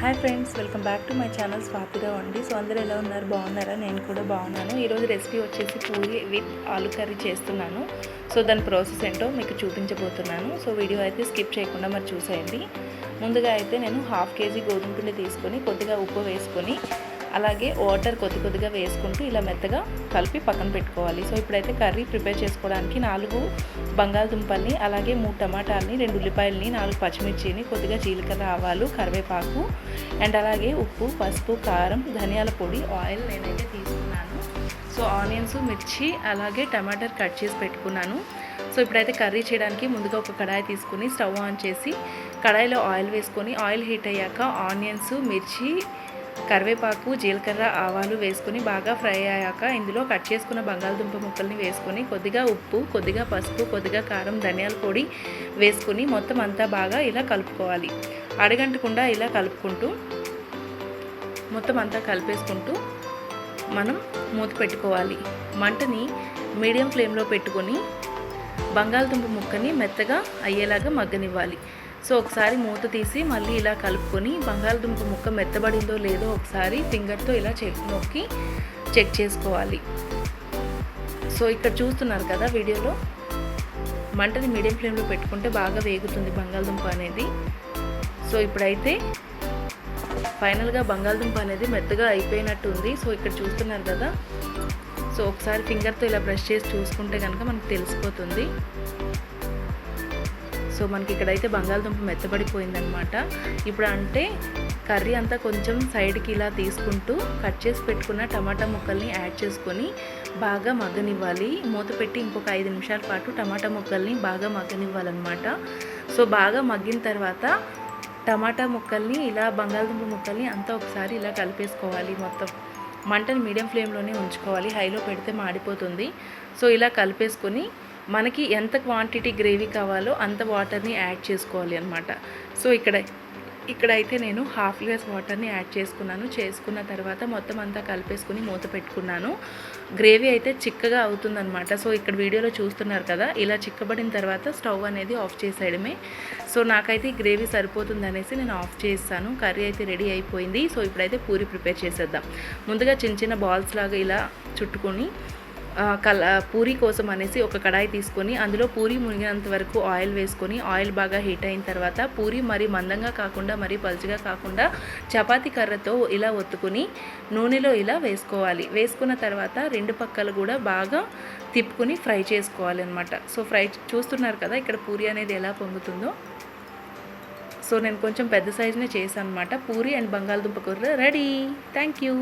Hi friends welcome back to my channel Swathi Rao అండి so అందరూ ఎలా ఉన్నారు? బాగున్నారా? నేను కూడా బాగున్నాను. ఈరోజు రెసిపీ వచ్చేసి పూరి విత్ ఆలు కర్రీ చేస్తున్నాను. సో దాని ప్రాసెస్ ఏంటో మీకు చూపించబోతున్నాను. సో వీడియో అయితే స్కిప్ చేయకుండా మరి చూసేయండి. ముందుగా అయితే నేను హాఫ్ కేజీ గోధుమ పిండి తీసుకొని కొద్దిగా ఉప్పు వేసుకొని అలాగే వాటర్ కొద్ది కొద్దిగా వేసుకుంటూ ఇలా మెత్తగా కలిపి పక్కన పెట్టుకోవాలి. సో ఇప్పుడైతే కర్రీ ప్రిపేర్ చేసుకోవడానికి నాలుగు బంగాళదుంపల్ని అలాగే మూడు టమాటాలని రెండు ఉల్లిపాయలని నాలుగు పచ్చిమిర్చిని కొద్దిగా జీలకర్ర ఆవాలు కరివేపాకు అండ్ అలాగే ఉప్పు పసుపు కారం ధనియాల పొడి ఆయిల్ నేనైతే తీసుకున్నాను. సో ఆనియన్స్ మిర్చి అలాగే టమాటర్ కట్ చేసి పెట్టుకున్నాను. సో ఇప్పుడైతే కర్రీ చేయడానికి ముందుగా ఒక కడాయి తీసుకుని స్టవ్ ఆన్ చేసి కడాయిలో ఆయిల్ వేసుకొని ఆయిల్ హీట్ అయ్యాక ఆనియన్స్ మిర్చి కరివేపాకు జీలకర్ర ఆవాలు వేసుకొని బాగా ఫ్రై అయ్యాక ఇందులో కట్ చేసుకున్న బంగాళదుంప ముక్కల్ని వేసుకొని కొద్దిగా ఉప్పు కొద్దిగా పసుపు కొద్దిగా కారం ధనియాల పొడి వేసుకొని మొత్తం అంతా బాగా ఇలా కలుపుకోవాలి. అడగంటకుండా ఇలా కలుపుకుంటూ మొత్తం అంతా కలిపేసుకుంటూ మనం మూత పెట్టుకోవాలి. మంటని మీడియం ఫ్లేమ్లో పెట్టుకొని బంగాళదుంప ముక్కని మెత్తగా అయ్యేలాగా మగ్గనివ్వాలి. సో ఒకసారి మూత తీసి మళ్ళీ ఇలా కలుపుకొని బంగాళదుంప ముక్క మెత్తబడిందో లేదో ఒకసారి ఫింగర్తో ఇలా చెక్ నొక్కి చెక్ చేసుకోవాలి. సో ఇక్కడ చూస్తున్నారు కదా వీడియోలో? మంటని మీడియం ఫ్లేమ్లో పెట్టుకుంటే బాగా వేగుతుంది బంగాళదుంప అనేది. సో ఇప్పుడైతే ఫైనల్గా బంగాళదుంప అనేది మెత్తగా అయిపోయినట్టు ఉంది. సో ఇక్కడ చూస్తున్నారు కదా? సో ఒకసారి ఫింగర్తో ఇలా బ్రష్ చేసి చూసుకుంటే కనుక మనకు తెలిసిపోతుంది. సో మనకి ఇక్కడైతే బంగాళదుంప మెత్తబడిపోయిందనమాట ఇప్పుడు అంటే కర్రీ అంతా కొంచెం సైడ్కి ఇలా తీసుకుంటూ కట్ చేసి పెట్టుకున్న టమాటా ముక్కల్ని యాడ్ చేసుకొని బాగా మగ్గనివ్వాలి. మూత పెట్టి ఇంకొక ఐదు నిమిషాల పాటు టమాటా ముక్కల్ని బాగా మగ్గనివ్వాలన్నమాట. సో బాగా మగ్గిన తర్వాత టమాటా ముక్కల్ని ఇలా బంగాళదుంప ముక్కల్ని అంతా ఒకసారి ఇలా కలిపేసుకోవాలి మొత్తం. మంటను మీడియం ఫ్లేమ్లోనే ఉంచుకోవాలి. హైలో పెడితే మాడిపోతుంది. సో ఇలా కలిపేసుకొని మనకి ఎంత క్వాంటిటీ గ్రేవీ కావాలో అంత వాటర్ని యాడ్ చేసుకోవాలి అనమాట సో ఇక్కడ ఇక్కడైతే నేను హాఫ్ గ్లాస్ వాటర్ని యాడ్ చేసుకున్నాను. చేసుకున్న తర్వాత మొత్తం అంతా కలిపేసుకుని మూత పెట్టుకున్నాను. గ్రేవీ అయితే చిక్కగా అవుతుందన్నమాట. సో ఇక్కడ వీడియోలో చూస్తున్నారు కదా ఇలా చిక్కబడిన తర్వాత స్టవ్ అనేది ఆఫ్ చేసేయడమే. సో నాకైతే గ్రేవీ సరిపోతుంది అనేసి నేను ఆఫ్ చేస్తాను. కర్రీ అయితే రెడీ అయిపోయింది. సో ఇప్పుడైతే పూరి ప్రిపేర్ చేసేద్దాం. ముందుగా చిన్న చిన్న బాల్స్ లాగా ఇలా చుట్టుకొని కల పూరి కోసం అనేసి ఒక కడాయి తీసుకొని అందులో పూరి మునిగినంత వరకు ఆయిల్ వేసుకొని ఆయిల్ బాగా హీట్ అయిన తర్వాత పూరి మరి మందంగా కాకుండా మరి పలుచగా కాకుండా చపాతీ కర్రతో ఇలా ఒత్తుకుని నూనెలో ఇలా వేసుకోవాలి. వేసుకున్న తర్వాత రెండు పక్కలు కూడా బాగా తిప్పుకొని ఫ్రై చేసుకోవాలి అనమాట సో ఫ్రై చూస్తున్నారు కదా ఇక్కడ పూరి అనేది ఎలా పొంగుతుందో? సో నేను కొంచెం పెద్ద సైజునే చేశాను అనమాట పూరి అండ్ బంగాళదుంప కూర రెడీ. Thank you.